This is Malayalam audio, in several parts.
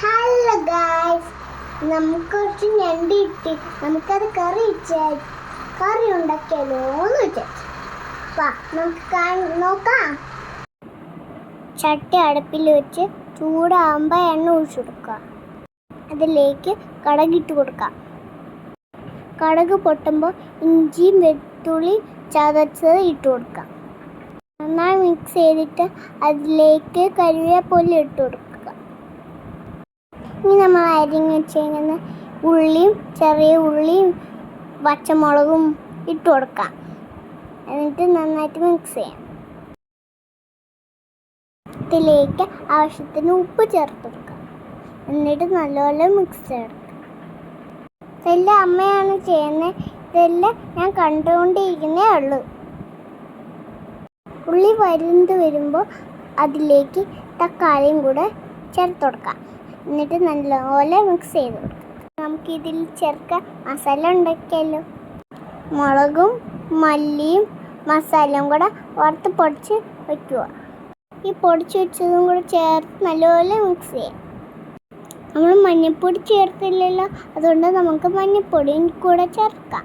ഹലോ ഗായ്സ് നമുക്ക് കുറച്ച് ഞണ്ട് കിട്ടി. നമുക്കത് കറി വെച്ചാൽ കറി ഉണ്ടാക്കിയാലോ എന്ന് വിചാരിച്ചു. വാ നമുക്ക് നോക്കാം. ചട്ടി അടുപ്പിൽ വെച്ച് ചൂടാകുമ്പോൾ എണ്ണ ഒഴിച്ചു അതിലേക്ക് കടകിട്ട് കൊടുക്കാം. കടക് പൊട്ടുമ്പോൾ ഇഞ്ചിയും വെളുത്തുള്ളി ചതച്ചത് ഇട്ട് കൊടുക്കാം. നന്നായി മിക്സ് ചെയ്തിട്ട് അതിലേക്ക് കരുവേപ്പില ഇട്ട് കൊടുക്കുക ഇനി നമ്മൾ അരിഞ്ഞ് കഴിഞ്ഞാൽ ഉള്ളിയും ചെറിയ ഉള്ളിയും പച്ചമുളകും ഇട്ട് കൊടുക്കാം. എന്നിട്ട് നന്നായിട്ട് മിക്സ് ചെയ്യാം. ഇതിലേക്ക് ആവശ്യത്തിന് ഉപ്പ് ചേർത്ത് കൊടുക്കാം. എന്നിട്ട് നല്ലപോലെ മിക്സ് ചേർക്കാം ഇതെല്ലാം അമ്മയാണ് ചെയ്യുന്നത്. ഇതെല്ലാം ഞാൻ കണ്ടുകൊണ്ടിരിക്കുന്നേ ഉള്ളൂ. ഉള്ളി വരുന്നത് വരുമ്പോൾ അതിലേക്ക് തക്കാളിയും കൂടെ ചേർത്ത് കൊടുക്കാം. എന്നിട്ട് നല്ലപോലെ മിക്സ് ചെയ്ത് കൊടുക്കും. നമുക്കിതിൽ ചേർക്ക മസാല ഉണ്ടാക്കിയല്ലോ മുളകും മല്ലിയും മസാലയും കൂടെ വറുത്ത് പൊടിച്ച് വയ്ക്കുക ഈ പൊടിച്ച് വെച്ചതും കൂടെ ചേർത്ത് നല്ലപോലെ മിക്സ് ചെയ്യാം. നമ്മൾ മഞ്ഞൾപ്പൊടി ചേർത്തില്ലല്ലോ അതുകൊണ്ട് നമുക്ക് മഞ്ഞൾപ്പൊടിയും കൂടെ ചേർക്കാം.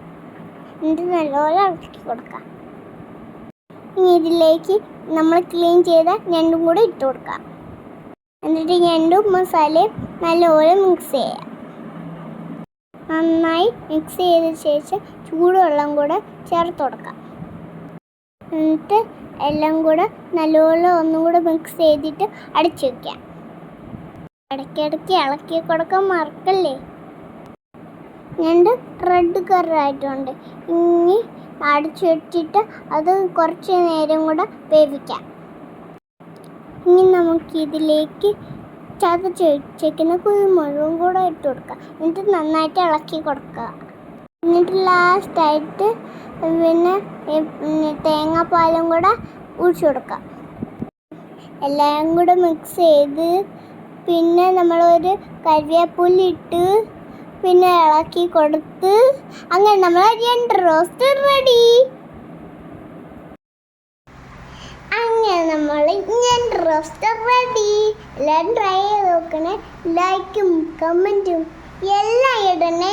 എന്നിട്ട് നല്ലപോലെ ഇളക്കി കൊടുക്കാം. ഇനി ഇതിലേക്ക് നമ്മൾ ക്ലീൻ ചെയ്ത ഞണ്ടും കൂടെ ഇട്ട് കൊടുക്കാം. എന്നിട്ട് ഞണ്ടും മസാലയും നല്ലപോലെ മിക്സ് ചെയ്യാം. നന്നായി മിക്സ് ചെയ്ത ശേഷം ചൂടുവെള്ളം കൂടെ ചേർത്ത് കൊടുക്കാം. എന്നിട്ട് എല്ലാം കൂടെ നല്ലപോലെ ഒന്നും കൂടെ മിക്സ് ചെയ്തിട്ട് അടച്ചു വയ്ക്കാം ഇടയ്ക്കിടയ്ക്ക് ഇളക്കി കൊടുക്കാൻ മറക്കല്ലേ? ഞണ്ട് റെഡ് കളറായിട്ടുണ്ട് ഇനി അടിച്ചു വെച്ചിട്ട് അത് കുറച്ച് നേരം കൂടെ വേവിക്കാം. ഇനി നമുക്കിതിലേക്ക് ചതച്ച് വെച്ചേക്കുന്ന കുരുമുളകും കൂടെ ഇട്ട് കൊടുക്കാം. എന്നിട്ട് നന്നായിട്ട് ഇളക്കി കൊടുക്കുക. എന്നിട്ട് ലാസ്റ്റായിട്ട് പിന്നെ തേങ്ങാപ്പാലും കൂടെ ഒഴിച്ചു കൊടുക്കാം എല്ലാം കൂടെ മിക്സ് ചെയ്ത് പിന്നെ നമ്മളൊരു കരിവേപ്പുല്ലിട്ട് പിന്നെ ഇളക്കി കൊടുത്ത് അങ്ങനെ നമ്മൾ രണ്ട് റോസ്റ്റ് റെഡി അങ്ങനെ നമ്മൾ രണ്ട് റോസ്റ്റ് റെഡി എല്ലാം ട്രൈ ചെയ്ത് നോക്കണേ ലൈക്കും കമന്റും എല്ലാം ഇടണേ.